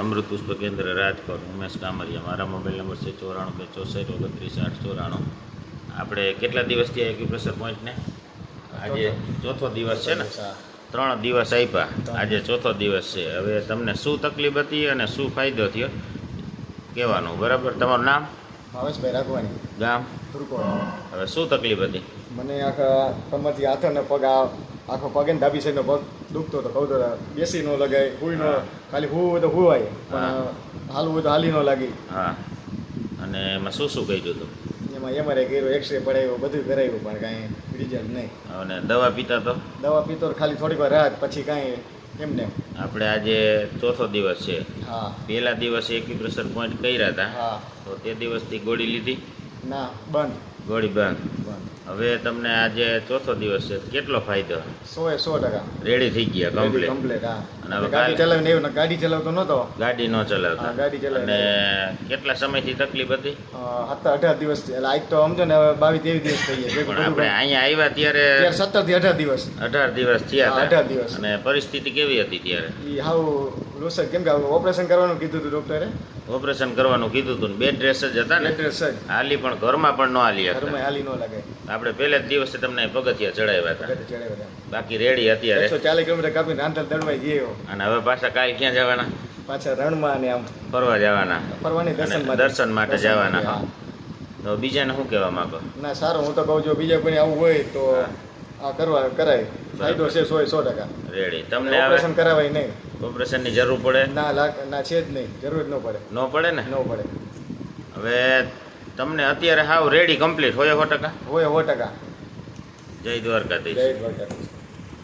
અમૃત પુષ્પ કેન્દ્ર રાજકોટ ઉમેશ કામરિયા મારા મોબાઈલ નંબર છે ચોરાણું બે ચોસઠ ઓગણત્રીસ આઠ ચોરાણું. આપણે કેટલા દિવસથી એક્યુપ્રેશર પોઈન્ટને આજે ચોથો દિવસ છે ને? ત્રણ દિવસ આપ્યા આજે ચોથો દિવસ છે. હવે તમને શું તકલીફ હતી અને શું ફાયદો થયો? કહેવાનું બરાબર? તમારું નામ? ભાવેશભાઈ રાખવાની ગામ? હવે શું તકલીફ હતી? મને આખા કમરથી હાથ અને પગ આ આખો પગે ને ડાબી સાઈડનો પગ દુખતો હતો કહું તો બેસી ન લગાય હુઈ ન ખાલી હું હોય તો હુવાય પણ હાલવું હોય તો હાલી ન લાગી. હા. અને એમાં શું શું કહી હતું? એમાં એમઆરઆઈ કર્યું એક્સરે પડાવ્યો બધું કરાવ્યું પણ કાંઈ રિઝલ્ટ નહીં. અને દવા પીતા તો? દવા પીતો ખાલી થોડીક વાર રાત પછી કાંઈ એમ ને આપણે આજે ચોથો દિવસ છે. હા. પહેલા દિવસે એક્યુપ્રેશર પોઈન્ટ કર્યા હતા. હા. તો તે દિવસથી ગોળી લીધી? ના બંધ. ગોળી બંધ બંધ. હવે તમને આજે ચોથો દિવસ છે. કેટલો ફાયદો? સો એ સો ટકા. રેડી થઈ ગયા કમ્પ્લીટ કમ્પ્લીટ હા. અને ગાડી ચલાવીને એવું ગાડી ચલાવતો નહોતો ગાડી ન ચલાવતો. ગાડી ચલાવીને અને કેટલા સમયથી તકલીફ હતી? હતા અઢાર દિવસ એટલે આજ તો સમજો ને બાવીસ ત્રેવીસ દિવસ થઈ ગયા પણ આપણે અહીંયા આવ્યા ત્યારે સત્તરથી અઢાર દિવસ. અઢાર દિવસ થયા અઢાર દિવસ. અને પરિસ્થિતિ કેવી હતી ત્યારે? એ હાવ લોસર કેમ કે ઓપરેશન કરવાનું કીધું હતું ડોક્ટરે ઓપરેશન કરવાનું કીધું હતું બેડ ડ્રેસ જ હતા ને? ડ્રેસ જ. હાલી પણ ઘરમાં પણ ન હાલી ઘરમાં હાલી ન લાગે. આપણે પહેલા જ દિવસે તમને પગથિયા ચડાવ્યા હતા. બાકી રેડી અત્યારે એકસો ચાલીસ કિલોમીટર કાપીને રાંધલ દળવાઈ ગયો. અને હવે પાછા કાલ ક્યાં જવાના? પાછા રણમાં અને આમ ફરવા જવાના. ફરવાની દર્શન માટે. દર્શન માટે જવાના. તો બીજાને શું કહેવા માંગો? ના સારું. હું તો કહું છું બીજા કોઈ આવું હોય તો આ કરવા કરાય. ફાયદો છે સો સો ટકા. રેડી. તમને ઓપરેશન કરાવાય નહીં. ઓપરેશનની જરૂર પડે? ના ના છે જ નહીં. જરૂર જ ન પડે. ન પડે ને? ન પડે. હવે તમને અત્યારે હાવ રેડી કમ્પ્લીટ હોય સો ટકા? હોય સો ટકા. જય દ્વારકાધીશ. જય દ્વારકા